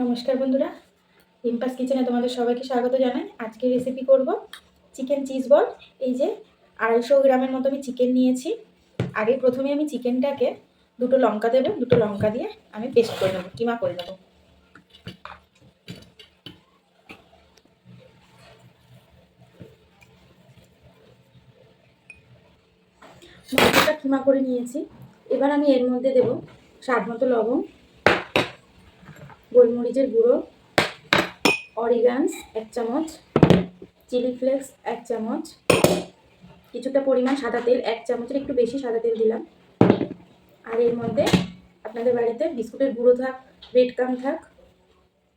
নমস্কার বন্ধুরা। রিম্পাস কিচেনে তোমাদের সবাইকে স্বাগত জানাই। আজকে রেসিপি করব চিকেন চিজ বল এই যে আড়াইশো গ্রামের মতো আমি চিকেন নিয়েছি। আগে প্রথমে আমি চিকেনটাকে দুটো লঙ্কা দেবো। দুটো লঙ্কা দিয়ে আমি পেস্ট করে নেব, কিমা করে নেব। লঙ্কাটা কিমা করে নিয়েছি। এবার আমি এর মধ্যে দেব স্বাদ মতো লবণ। গোলমরিচের গুঁড়ো, অরিগান্স এক চামচ, চিলি ফ্লেক্স এক চামচ, কিছুটা পরিমাণ সাদা তেল এক চামচের একটু বেশি সাদা তেল দিলাম। আর এর মধ্যে আপনাদের বাড়িতে বিস্কুটের গুঁড়ো থাক ব্রেড কাম থাক,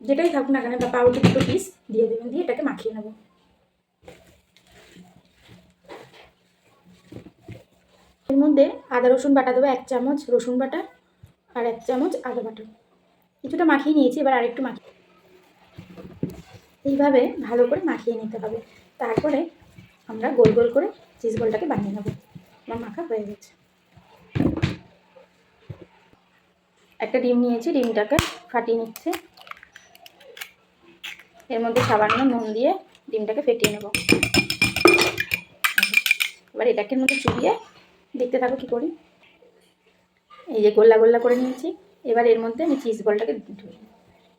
যেটাই থাকুক না কেন, বা পাউরুটি দুটো পিস দিয়ে দেবেন, দিয়ে এটাকে মাখিয়ে নেব। এর মধ্যে আদা রসুন বাটা দেবো এক চামচ, রসুন বাটা আর এক চামচ আদা বাটা। কিছুটা মাখিয়ে নিয়েছি, এবার আরেকটু মাখিয়ে এইভাবে ভালো করে মাখিয়ে নিতে হবে। তারপরে আমরা গোল গোল করে চিজ বলটাকে বানিয়ে নেব। আমার মাখা হয়ে গেছে। একটা ডিম নিয়েছি, ডিমটাকে ফাটিয়ে নিচ্ছে। এর মধ্যে সামান্য নুন দিয়ে ডিমটাকে ফেটিয়ে নেব। এবার এটাকে মধ্যে চুবিয়ে দেখতে থাকো কী করি। এই যে গোল্লা গোল্লা করে নিয়েছি। এবার এর মধ্যে আমি চিজ বলটাকে ঢুকিয়ে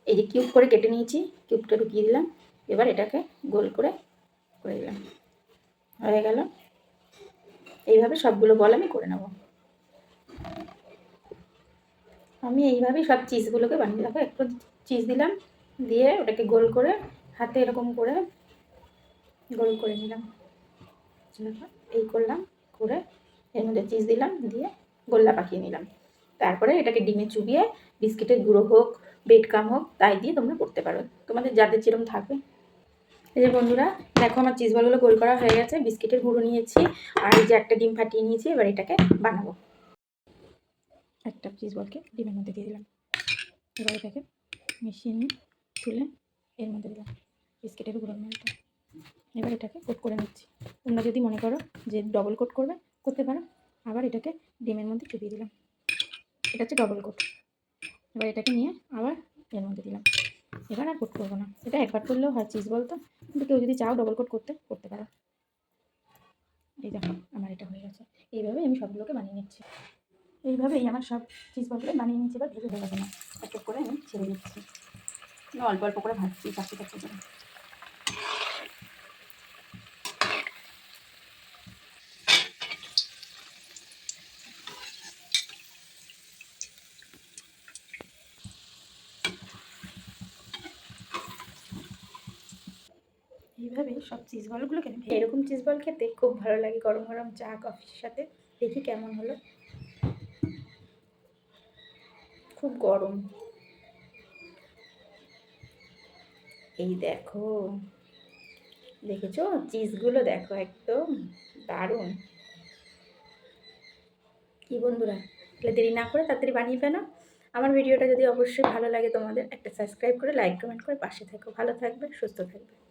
এই যে কিউব করে কেটে নিয়েছি কিউবটা ঢুকিয়ে দিলাম। এবার এটাকে গোল করে করে দিলাম। হয়ে গেল। এইভাবে সবগুলো বল আমি করে নেব। আমি এইভাবেই সব চিজগুলোকে বানিয়ে, দেখো একটু চিজ দিলাম, দিয়ে ওটাকে গোল করে হাতে এরকম করে গোল করে নিলাম। এই করলাম, করে এর মধ্যে চিজ দিলাম, দিয়ে গোল্লা পাকিয়ে নিলাম। তারপরে এটাকে ডিমে চুবিয়ে বিস্কিটের গুঁড়ো হোক বেড কাম হোক, তাই দিয়ে তোমরা করতে পারো। তোমাদের যাদের যেরকম থাকবে। এই যে বন্ধুরা, দেখো আমার চিজ বলগুলো গোল করা হয়ে গেছে, বিস্কিটের গুঁড়ো নিয়েছি, আর এই যে একটা ডিম ফাটিয়ে নিয়েছি, এবার এটাকে বানাবো। একটা চিজ বলকে ডিমের মধ্যে দিয়ে দিলাম। এবার এটাকে মিশিয়ে নিয়ে তুলে এর মধ্যে দিলাম বিস্কিটের গুঁড়োর মধ্যে। এবার এটাকে কোট করে নিচ্ছি। তোমরা যদি মনে করো যে ডবল কোট করবে, করতে পারো। আবার এটাকে ডিমের মধ্যে চুপিয়ে দিলাম। এটা হচ্ছে ডবল কোট এবার এটাকে নিয়ে আবার এর মধ্যে দিলাম। এবার আর কোট করব না। এটা একবার করলেও হয়, চিজ বলতো? কিন্তু কেউ যদি চাও ডবল কোট করতে করতে পারো। এই দেখো, আমার এটা হয়ে গেছে। এইভাবে আমি সবগুলোকে বানিয়ে নিচ্ছি। এইভাবেই আমার সব চিজ বলগুলো বানিয়ে নিচ্ছি এবার ভেজে হয়ে যাবে না। এক করে আমি ছেড়ে দিচ্ছি। অল্প অল্প করে ভাজছি, চারটে চারটে এইভাবে সব চিজ বলগুলো কেন এরকম চিজ বল খেতে খুব ভালো লাগে গরম গরম চা কফির সাথে। দেখি কেমন হলো। খুব গরম। এই দেখো। দেখেছ? চিজগুলো দেখো একদম। দারুণ। কি বন্ধুরা, তাহলে দেরি না করে তাড়াতাড়ি বানিয়ে ফেলো। আমার ভিডিওটা যদি অবশ্যই ভালো লাগে তোমাদের, একটা সাবস্ক্রাইব করে লাইক কমেন্ট করে পাশে থাকো। ভালো থাকবে, সুস্থ থাকবে।